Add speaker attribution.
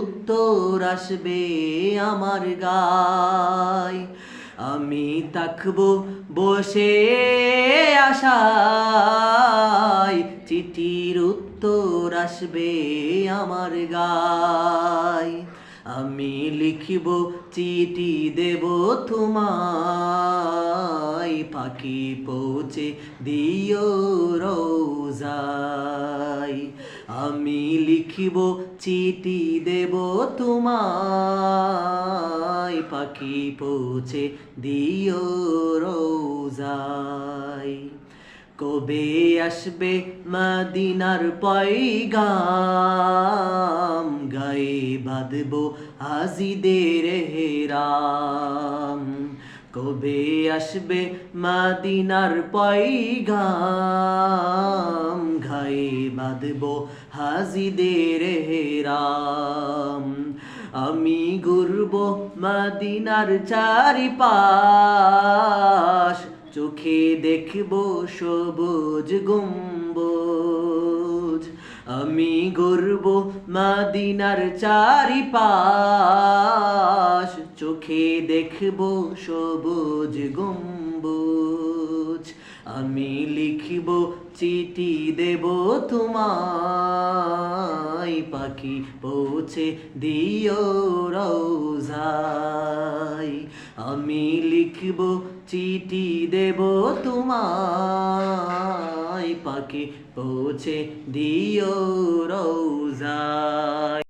Speaker 1: উত্তর আসবে আমার গায় আমি তাকব বসে আশায়। চিঠির উত্তর আসবে আমার গায় আমি লিখিব চিঠি দেব তোমায়। পাখি পৌঁছে দিও রোজায় আমি লিখিব, চিঠি দেব তোমায়। পাখি পৌঁছে দিও রোজায়। কবে আসবে মদিনার পয়গাম? গায়ে বাঁধব হাজিদের হেরাম। কবে আসবে মদিনার পয়গাম? গায়ে বাঁধব হাজিদের হেরাম। আমি ঘুরব চারি পাশ চোখে দেখব সবুজ গম্বুজ। আমি গর্ব মাদিনার চারিপাশ। চোখে দেখব সবুজ গম্বুজ। আমি লিখিব, চিঠি দেব তোমায়। পাখি পৌঁছে দিও রোজায় আমি লিখব, চিঠি দেব তোমায়। পাখি পৌঁছে দিও রোজায়।